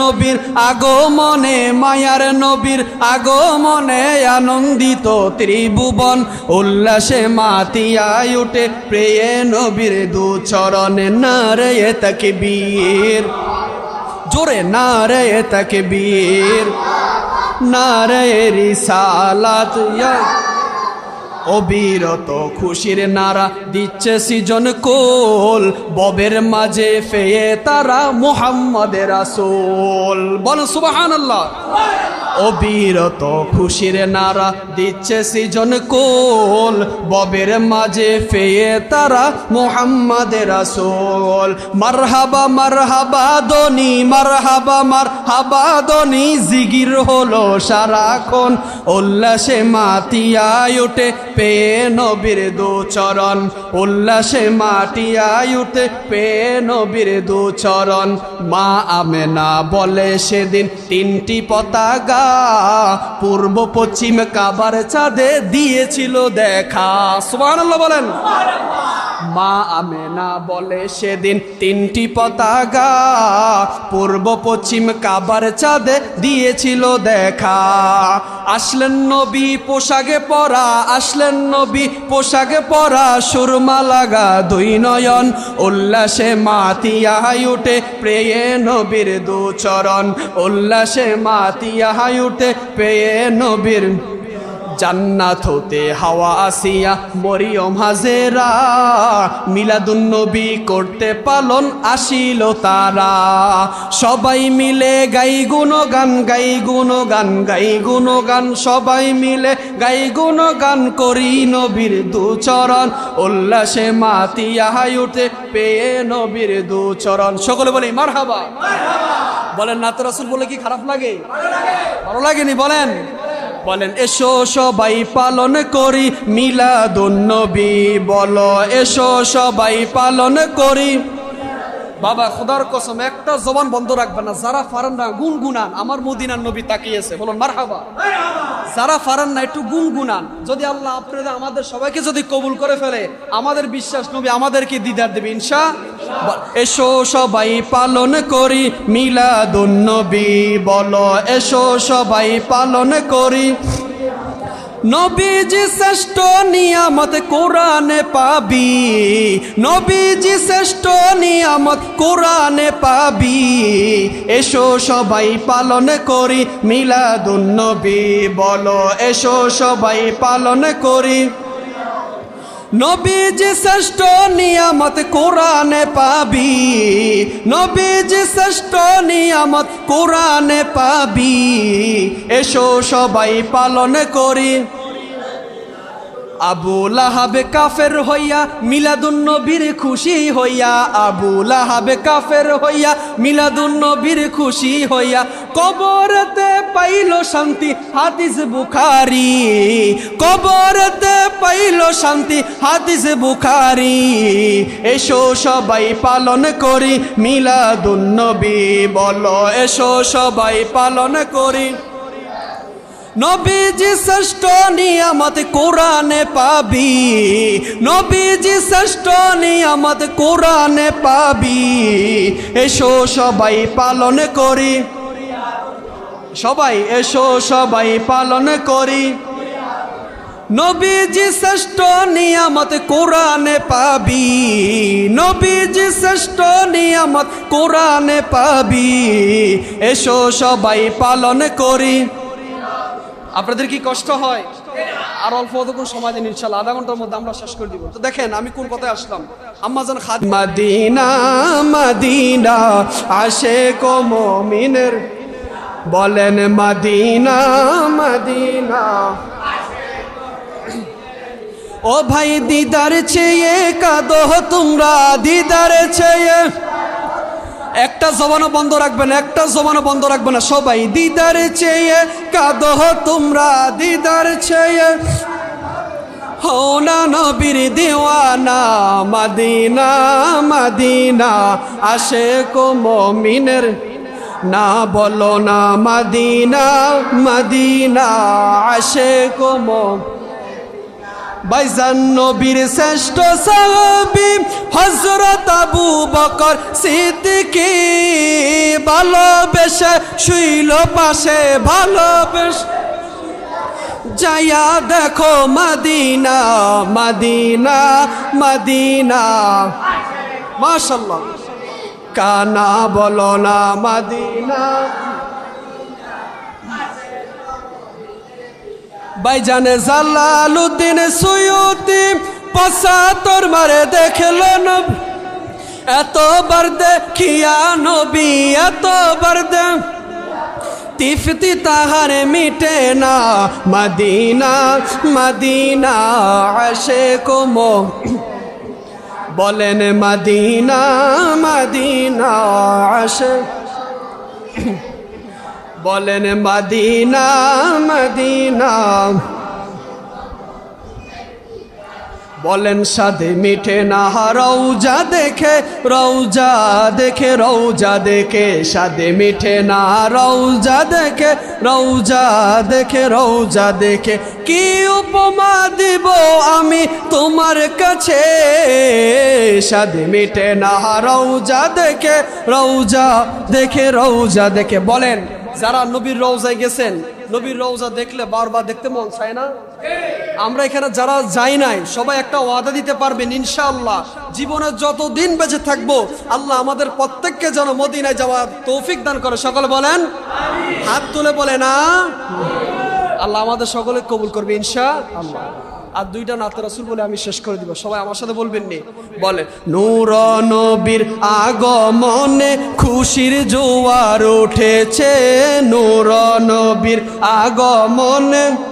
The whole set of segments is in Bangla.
নবীর আগমনে, মায়ার নবীর আগমনে আনন্দিত ত্রিভুবন। উল্লাসে মাতিয়ায় উঠে, প্রিয়ে নবীর দু চরণে নারে তাকে বীর জোরে নারে তাকে বীর নারে রিসালাত ইয়া অবিরত খুশির নারা দিচ্ছে সিজন কোল। ববের মাঝে ফেয়ে তারা মোহাম্মদের আসল বল সুবাহান আল্লাহ অবিরত খুশির নারা দিচ্ছে সিজন কোল। ববের মাঝে ফেয়ে তারা মুহাম্মাদের আসল মারহাবা মারহাবা দনি মারহাবা মারহাবা দনি জিগির হলো সারাক্ষণ, উল্লাসে মাতিয়ায় উঠে পেয়ে নবীর দু চরণ উল্লাসে মাটিয়ায় উঠে পেয়ে নবীর দু চরণ মা আমেনা বলে সেদিন তিনটি পতাকা পূর্ব পশ্চিম কাবার চাঁদে দিয়েছিল দেখা। সুবহানাল্লাহ বলেন। মা আমেনা বলে সেদিন তিনটি পতাকা, পূর্ব পশ্চিম কাবার চাঁদে দিয়েছিল দেখা। আসলেন নবী, পোশাকে পরা, আসলেন নবী, পোশাকে পরা, সুরমা লাগা দুই নয়ন। উল্লাসে মাতিয়াহাই উঠে প্রেয়ে নবীর দু চরণ। উল্লাসে মাতিয়াহাই উঠে পেয়ে নবীর জান্নাত হতে হাওয়া আসিয়া মরিয়ম হাজেরা মিলাদুন্নবী করতে পালন আসিল তারা। সবাই মিলে গাই গুণগান গাই গুণগান গাই গুণগান। সবাই মিলে গাই গুণগান করি নবীর দুচরণ উল্লাসে মাতিয়াহাই উঠে পেয়ে নবীর দুচরণ সকলে বলি মার হাবা বলেন নাত রাসুল বলে কি খারাপ লাগে। ভালো লাগেনি বলেন। বলেন, এসো সবাই পালন করি মিলাদুন্নবী বলো, এসো সবাই পালন করি। বাবা, খোদার কসম, একটা জবান বন্ধ রাখবে না। যারা ফারান না, গুনগুনান। আমার মদিনার নবী তাকিয়েছে। বলুন, মারহাবা। যারা ফারান না, একটু গুনগুনান। যদি আল্লাহ আপনাদের, আমাদের সবাইকে যদি কবুল করে ফেলে, আমাদের বিশ্বাস নবী আমাদেরকে দিদার দেবে, ইনশা এসো সবাই পালন করি, মিলাদুন্নবী বলো, এসো সবাই পালন করি। নবীজি শ্রেষ্ঠ নিয়ামত কোরআনে পাবি, নবীজি শ্রেষ্ঠ নিয়ামত কোরআনে পাবি। এসো সবাই পালন করি, মিলাদুন্নবী বলো, এসো সবাই পালন করি। নবীজি শ্রেষ্ঠ নিয়ামত কোরআনে পাবি। নবীজ শ্রেষ্ঠ নিয়ামত কোরআনে পাবি। এসো সবাই পালন করি। আবু লাহাবে কাফের হইয়া, মিলাদুন নবীর খুশি হইয়া, আবু লাহাবে কাফের হইয়া, মিলাদুন নবীর খুশি হইয়া, কবরতে পাইল শান্তি, হাদিস বুখারি। কবরতে পাইল শান্তি, হাদিস বুখারি। এসো সবাই পালন করি, মিলাদুন নবী, বলো এসো সবাই পালন করি। নবীজি শ্রেষ্ঠ নিয়ামত কোরআনে পাবি। নবীজি শ্রেষ্ঠ নিয়ামত কোরআনে পাবি। এসো সবাই পালন করি। সবাই এসো সবাই পালন করি। নবীজি শ্রেষ্ঠ নিয়ামত কোরআনে পাবি। নবীজি শ্রেষ্ঠ নিয়ামত কোরআনে পাবি। এসো সবাই পালন করি। আপনাদের কি কষ্ট হয়? আর অল্প অতক্ষণ সময় দিন ইনশাল্লাহ। আধা ঘণ্টার মধ্যে আমরা শেষ করে দিব। তো দেখেন, আমি কোন কথায় আসলাম? আম্মা জান খাদ মাদিনা মাদিনা আসে কো মমিনের। বলেন, মাদিনা মাদিনা। ও ভাই, দিদার চেয়ে কাদো তোমরা, দিদার চেয়ে। একটা জবানও বন্ধ রাখবে না একটা জবানও বন্ধ রাখবে না। সবাই, দিদার চেয়ে কাদহ তোমরা, দিদার চেয়ে। হও না নবীর দিওয়ানা, মাদিনা মাদিনা আসে কো মমিনের না বলো না, মাদিনা মাদিনা আসে কো মম। বাইজান নবীর শ্রেষ্ঠ সাহাবি বকর সিদ্দিকি ভালোবেসে শুইল পাশে, ভালোবেসে যাইয়া দেখো মদিনা মদিনা মদিনা। মাশাল্লাহ। কানা বলো না মদিনা। বাইজানে জালালুদ্দিন সুয়ুতি পসা তোর মারে দেখল নব এতবার দেখিয়া নবী এতবার দে তিফতি তাহারে মিটে না, মদিনা মদিনা, আসে কোমো। বলেন, মদিনা মদিনা, আসে। বলেন, মদিনা মদিনা। বলেন সাদে মিঠে না রৌজা দেখে রৌজা দেখে রৌজা দেখে। সাদে মিঠে না রৌজা দেখে রৌজা দেখে রৌজা দেখে। কি উপমা দিব আমি তোমার কাছে? সাদে মিঠে না রৌজা দেখে রৌজা দেখে রৌজা দেখে। বলেন, যারা নবীর রৌজায় গেছেন, নবীর রৌজা দেখলে বারবার দেখতে মন চায় না? আমরা এখানে যারা যাই নাই, সবাই একটা ওয়াদা দিতে পারবেন, ইনশাআল্লাহ। জীবনে যত দিন বেঁচে থাকব, আল্লাহ আমাদের প্রত্যেককে যেন মদিনায় যাওয়ার তৌফিক দান করে। সকলে বলেন হাত তুলে বলে না আল্লাহ আমাদের সকলে কবুল করবে ইনশা আল্লাহ আর দুইটা নাতে রাসুল বলে আমি শেষ করে দিব। সবাই আমার সাথে বলবেন নি? বলে, নূর নবীর আগমনে খুশির জোয়ার উঠেছে। নূর নবীর আগমনে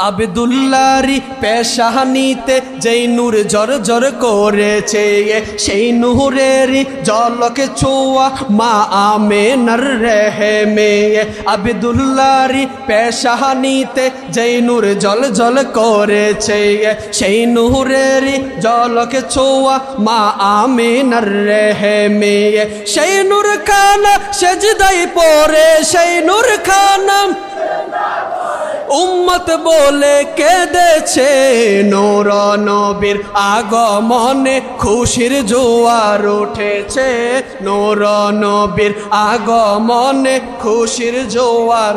আবদুল্লারি পেশাহানিতে যেই নূর জর জর করেছে সেই নূরেরই জলকে ছোয়া মা আমে নর রেহে মেয়ে আবদুল্লারি পেশাহানিতে যেই নূর জল জল করেছে সেই নূরেরই জলকে ছোয়া মা আমে নর রেহে মেয়ে সেই নূর খানা সেজদাই পরে সেই নূর খানা উম্মত বলে কেঁদেছে নোর নবীর আগমনে খুশির জোয়ার উঠেছে নোর নবীর আগমনে খুশির জোয়ার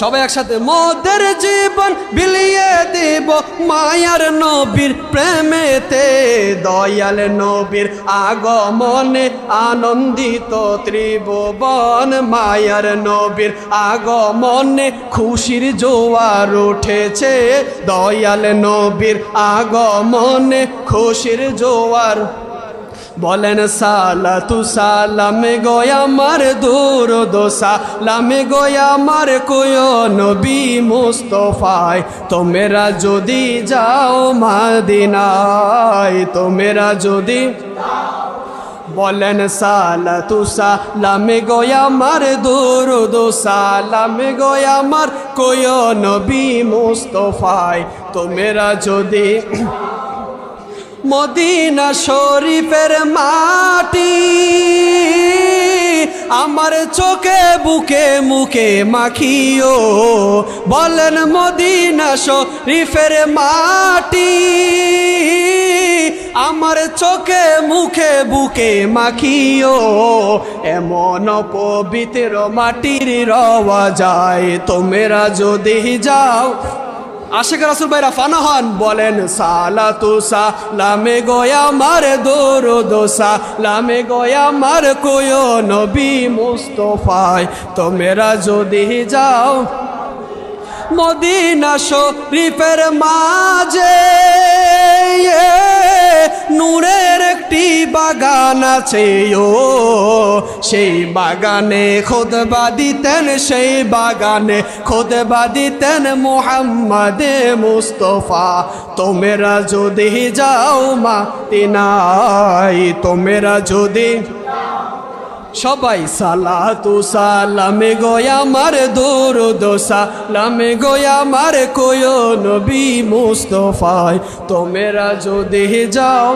সবাই একসাথে, মোদের জীবন বিলিয়ে দিব মায়ার নবীর প্রেমেতে, দয়াল নবীর আগমনে আনন্দিত ত্রিভুবন মায়ার নবীর আগমনে খুশির জোয়ার উঠেছে, দয়াল নবীর আগমনে খুশির জোয়ার বলেন সালা তু সালামে গোয়া মার দূর দোসা লামে গোয়া মার কোয় নবী মুস্তফায়, তোমেরা যদি যাও মাদিনায়, তোমেরা যদি বলেন সালা তু সালামে গোয়া মার দূর দোসা লামে গোয়া মার কোয় নবী মুস্তফায়, তোমেরা যদি মদিনা শরীফের মাটি আমার চোখে, বুকে, মুখে মাখিও। বলেন মদিনা শরীফের মাটি আমার চোখে, মুখে, বুকে মাখিও। এমন পবিত্র মাটির রওয়া যায়, তোমরা যদি যাও আশেখ রাসুল ভাইরা ফানা হন, বলেন, সালা তুসা লামে গয়া মার দোর দোসা লামে গয়া মার কোয় নবী মুস্তফায়, তোমেরা যদি যাও মদিনা শরীফের মাঝে নূরের একটি বাগান আছে, ও। সেই বাগানে খোদবা দিতেন, সেই বাগানে খোদবা দিতেন মোহাম্মদে মুস্তফা। তোমেরা যদি যাও মা তিনাই তোমেরা যদি সবাই সালা তু সালামে গোয়া মার দূর দোসা লামে গোয়া মার কোয় নবী মুস্তফায়। তোমেরা যদি যাও